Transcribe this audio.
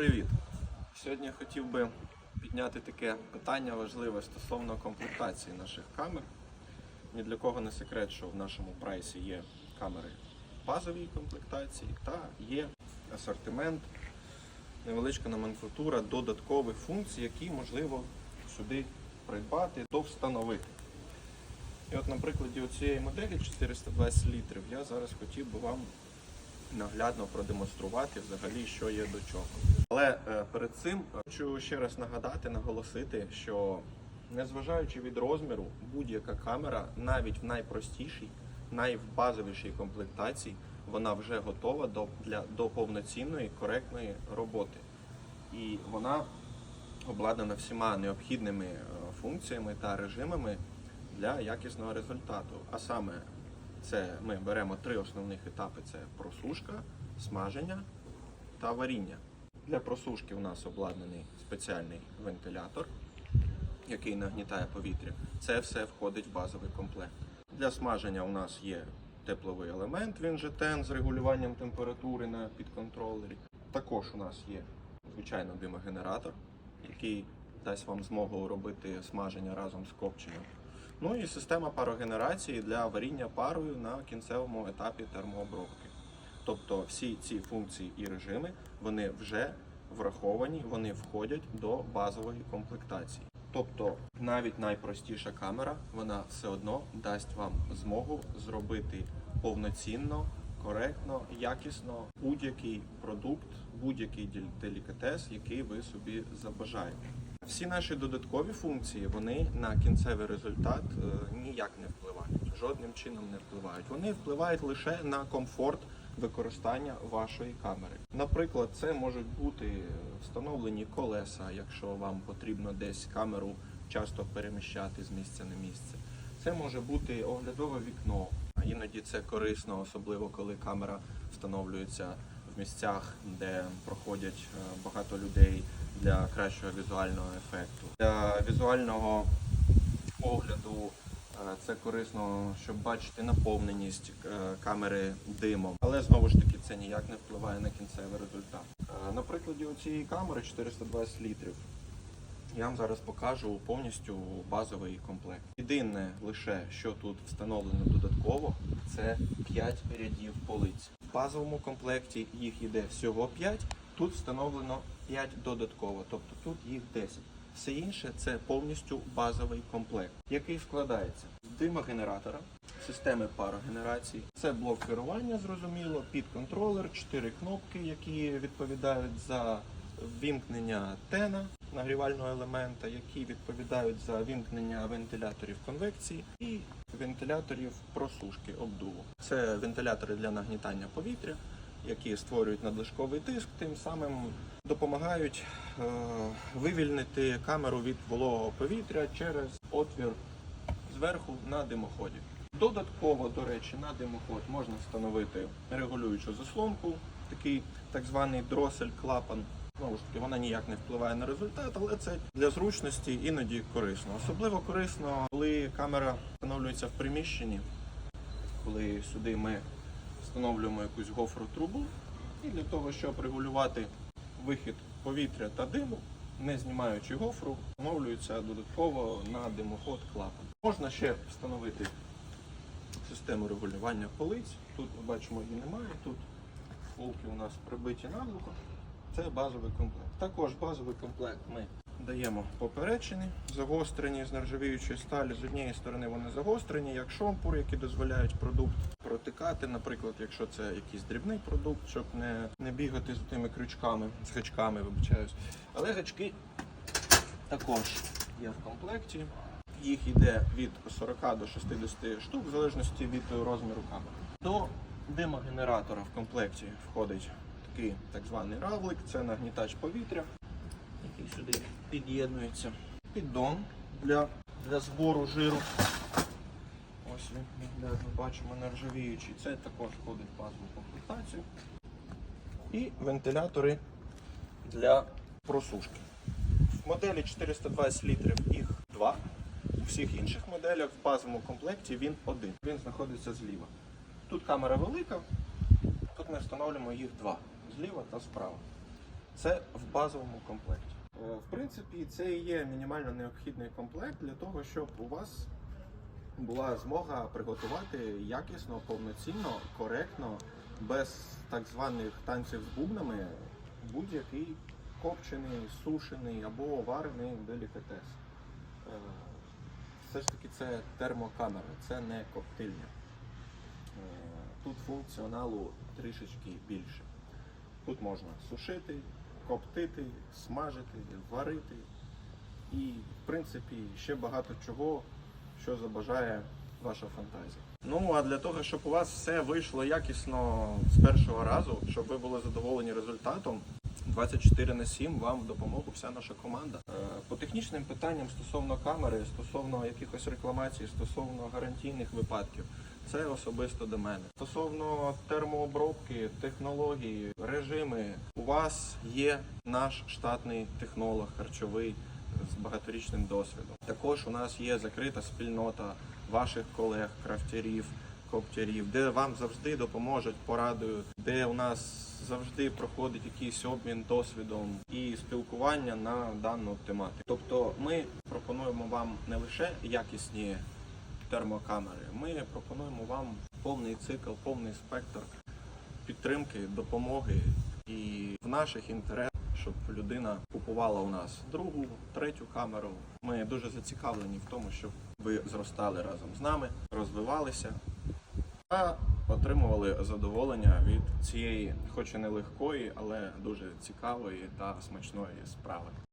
привіт! Сьогодні я хотів би підняти таке питання важливе стосовно комплектації наших камер. Ні для кого не секрет, що в нашому прайсі є камери базової комплектації та є асортимент, невеличка номенклатура додаткових функцій, які можливо сюди придбати, довстановити. І от на прикладі цієї моделі 420 літрів я зараз хотів би вам наглядно продемонструвати взагалі, що є до чого. Але е, перед цим хочу ще раз нагадати, наголосити, що незважаючи від розміру, будь-яка камера, навіть в найпростішій, найбазовішій комплектації, вона вже готова до, для, до повноцінної коректної роботи. І вона обладнана всіма необхідними е, функціями та режимами для якісного результату. А саме це ми беремо три основних етапи: це просушка, смаження та варіння. Для просушки у нас обладнаний спеціальний вентилятор, який нагнітає повітря. Це все входить в базовий комплект. Для смаження у нас є тепловий елемент, він же тен з регулюванням температури на підконтролері. Також у нас є, звичайно, димогенератор, який дасть вам змогу робити смаження разом з копченням. Ну і система парогенерації для варіння парою на кінцевому етапі термообробки. Тобто всі ці функції і режими вони вже враховані, вони входять до базової комплектації. Тобто навіть найпростіша камера, вона все одно дасть вам змогу зробити повноцінно, коректно, якісно будь-який продукт, будь-який делікатес, який ви собі забажаєте. Всі наші додаткові функції вони на кінцевий результат е, ніяк не впливають, жодним чином не впливають. Вони впливають лише на комфорт використання вашої камери. Наприклад, це можуть бути встановлені колеса, якщо вам потрібно десь камеру часто переміщати з місця на місце. Це може бути оглядове вікно. Іноді це корисно, особливо коли камера встановлюється в місцях, де проходять е, багато людей для кращого візуального ефекту. Для візуального огляду е, це корисно, щоб бачити наповненість е, камери димом. Але знову ж таки це ніяк не впливає на кінцевий результат. Е, На прикладі цієї камери 420 літрів. Я вам зараз покажу повністю базовий комплект. Єдине лише, що тут встановлено додатково, це 5 рядів полиць. В базовому комплекті їх іде всього 5, тут встановлено 5 додатково, тобто тут їх 10. Все інше це повністю базовий комплект, який складається з димогенератора, системи парогенерації. Це блок керування, зрозуміло, підконтролер, 4 кнопки, які відповідають за вімкнення тена нагрівального елемента, які відповідають за вімкнення вентиляторів конвекції і вентиляторів просушки обдуву. Це вентилятори для нагнітання повітря, які створюють надлишковий тиск, тим самим допомагають е, вивільнити камеру від вологого повітря через отвір зверху на димоході. Додатково, до речі, на димоход можна встановити регулюючу заслонку, такий так званий дросель-клапан. Знову ж таки, вона ніяк не впливає на результат, але це для зручності іноді корисно. Особливо корисно, коли камера встановлюється в приміщенні, коли сюди ми встановлюємо якусь гофру трубу, і для того, щоб регулювати вихід повітря та диму, не знімаючи гофру, встановлюється додатково на димоход клапан. Можна ще встановити систему регулювання полиць. Тут ми бачимо її немає. Тут полки у нас прибиті наглухо. Це базовий комплект. Також базовий комплект ми даємо поперечини, загострені з нержавіючої сталі. З однієї сторони вони загострені, як шомпур, які дозволяють продукт протикати. Наприклад, якщо це якийсь дрібний продукт, щоб не, не бігати з тими крючками, з гачками, вибачаюсь. Але гачки також є в комплекті. Їх йде від 40 до 60 штук, в залежності від розміру камери. До димогенератора в комплекті входить такий так званий равлик, це нагнітач повітря, сюди під'єднується. Піддон для, для збору жиру. Ось він бачимо нержавіючий. Це також входить в базову комплектацію. І вентилятори для просушки. В моделі 420 літрів їх два. У всіх інших моделях в базовому комплекті він один. Він знаходиться зліва. Тут камера велика, тут ми встановлюємо їх два зліва та справа. Це в базовому комплекті. Е, В принципі, це і є мінімально необхідний комплект для того, щоб у вас була змога приготувати якісно, повноцінно, коректно, без так званих танців з бубнами будь-який копчений, сушений або варений делікатес. Е, Все ж таки це термокамера, це не коктильня. Е, Тут функціоналу трішечки більше. Тут можна сушити, коптити, смажити, варити і, в принципі, ще багато чого, що забажає ваша фантазія. Ну а для того, щоб у вас все вийшло якісно з першого разу, щоб ви були задоволені результатом, 24 на 7 вам допомогу вся наша команда. Е, По технічним питанням стосовно камери, стосовно якихось рекламацій, стосовно гарантійних випадків, це особисто до мене. Стосовно термообробки, технології, режими, вас є наш штатний технолог харчовий з багаторічним досвідом. Також у нас є закрита спільнота ваших колег, крафтярів, коптярів, де вам завжди допоможуть порадою, де у нас завжди проходить якийсь обмін досвідом і спілкування на дану тематику. Тобто ми пропонуємо вам не лише якісні термокамери, ми пропонуємо вам повний цикл, повний спектр підтримки, допомоги і в наших інтересах, щоб людина купувала у нас другу, третю камеру. Ми дуже зацікавлені в тому, щоб ви зростали разом з нами, розвивалися та отримували задоволення від цієї, хоч і нелегкої, але дуже цікавої та смачної справи.